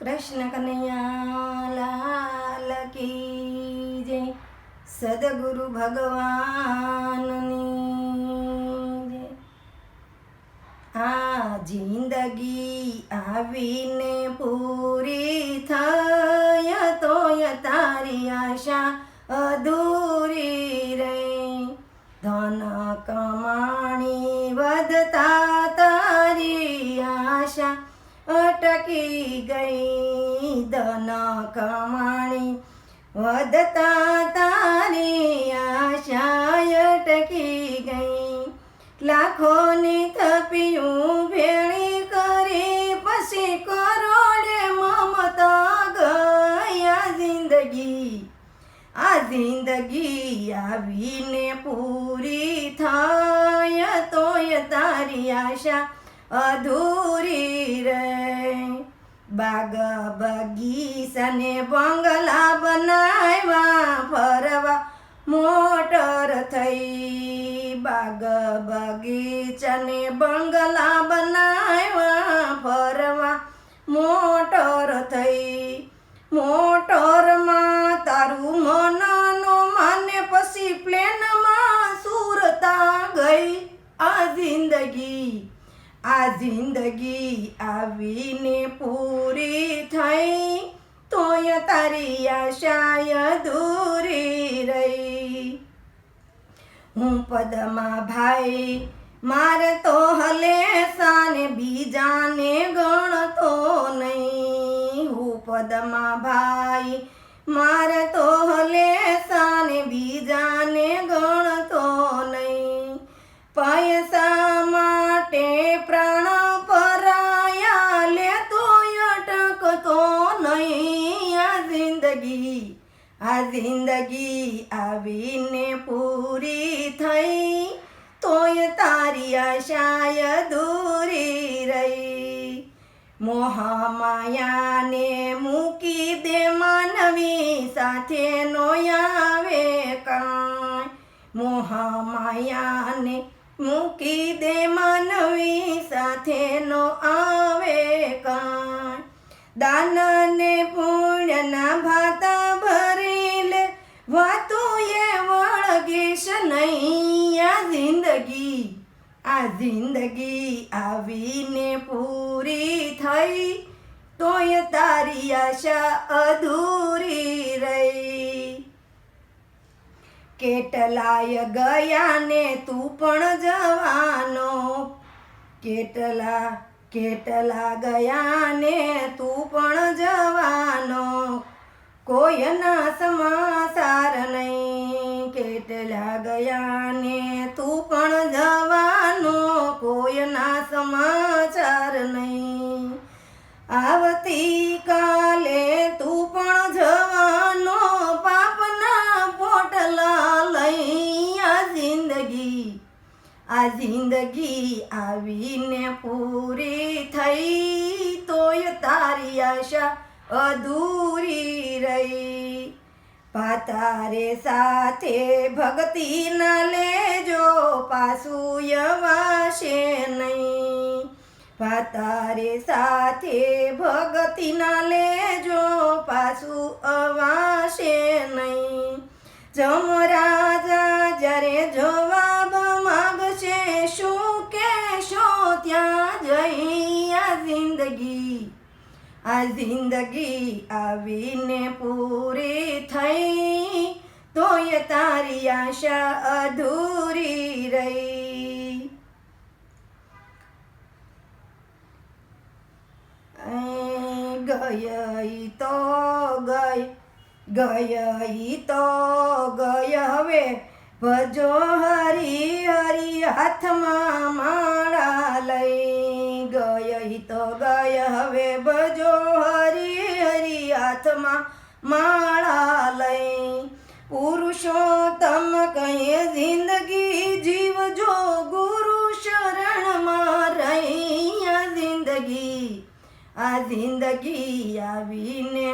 કૃષ્ણ કનૈયા લાલ કી જય. સદગુરુ ભગવાનની જય. આ જિંદગી આવીને પૂરી થાય તોય તારી આશા અધૂરી રે ધન કમાણી અટકી ગઈ ધન કમાણી. વધતા તારી આશા અટકી ગઈ. લાખોની થપિયું ભેળી કરી પછી કરોડે મમતા ગયા જિંદગી. આ જિંદગી આવીને પૂરી થાય તોય તારી આશા અધૂરી રે બાગ બગીચાને બંગલા બનાવ્યા, ફરવા મોટર થઈ. બાગ બગીચાને બંગલા બનાવ્યા, ફરવા મોટર થઈ. મોટરમાં તારું મનનો માને પછી પ્લેનમાં સુરતા ગઈ આ જિંદગી. આ જિંદગી આવીને પૂરી થઈ, તોય તારી આશાય દૂરી રહી. હું પદમાં ભાઈ, મારે તો હલેસાને બીજાને ગણતો નહીં. હું પદમાં ભાઈ, મારે તો હલેસાને જિંદગી આ જિંદગી આવીને પૂરી થઈ તોય તારી આશાય દૂરી રહી મોહ માયાને મૂકી દે માનવી સાથે નો આવે કાંઈ મોહ માયાને મૂકી દે માનવી સાથે નો આવે કાંઈ દાન ને ભાતા ભરેલ વાતો એ વળગીશ નહીં. આ જિંદગી આ જિંદગી આવીને પૂરી થઈ, તોય તારી આશા અધૂરી રહી. કેટલાય ગયા ને તું પણ જવાનો, કેટલા કેટલા ગયા ને તું પણ જવાનો. કોઈના સમાચાર નહીં. કેટલા ગયા ને તું પણ જવાનો. કોઈના સમાચાર નહીં. આવતી આ જિંદગી આવીને પૂરી થઈ તોય તારી આશા અધૂરી રહી. પાતારે સાથે ભક્તિ ન લેજો, પાછું યવાશે નહીં. પાતારે સાથે ભક્તિ ન લેજો, પાછું અવાશે નહીં. જમરાજા જ્યારે જવાબ આ જિંદગી આવીને પૂરી થઈ તોય તારી આશા અધૂરી રહી ગઈ તો ગઈ ગઈ તો ગઈ હવે ભજો હરી હરી હાથમાં માળા લઈ માળા લઈ પુરુષોત્તમ કહે, જિંદગી જીવજો ગુરુ શરણમાં રહી જિંદગી. આ જિંદગી આવીને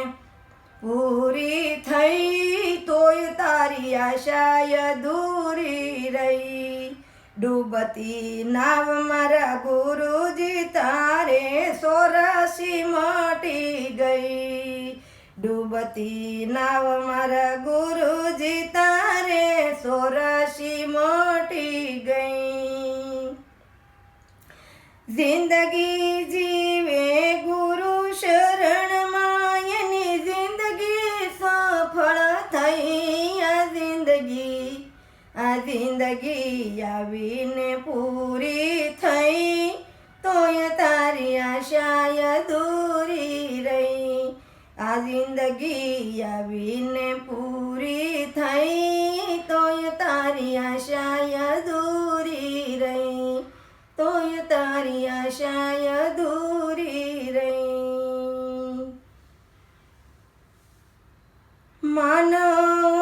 પૂરી થઈ તોય તારી આશાય દૂરી રહી. ડૂબતી નાવ મારા ગુરુજી તારે સોરસી મટી ગઈ. ડૂબતી નાવ મારા ગુરુજી તારે સોરસી મોટી ગઈ. જિંદગી જીવે ગુરુ શરણમાં એની જિંદગી સફળ થઈ. આ જિંદગી આ જિંદગી આવીને પૂરી થઈ. તોય તારી આશાય દૂરી જિંદગી આવીને પૂરી થઈ તોય તારી આશાય દૂરી રહી તોય તારી આશાય દૂરી રહી માનવ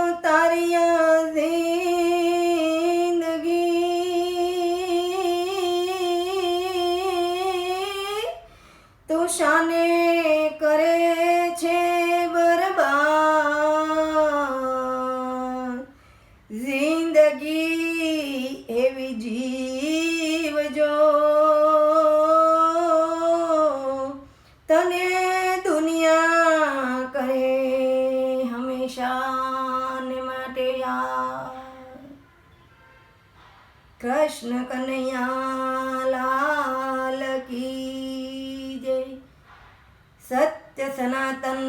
કૃષ્ણ કનૈયા લાલ કી જય. સત્ય સનાતન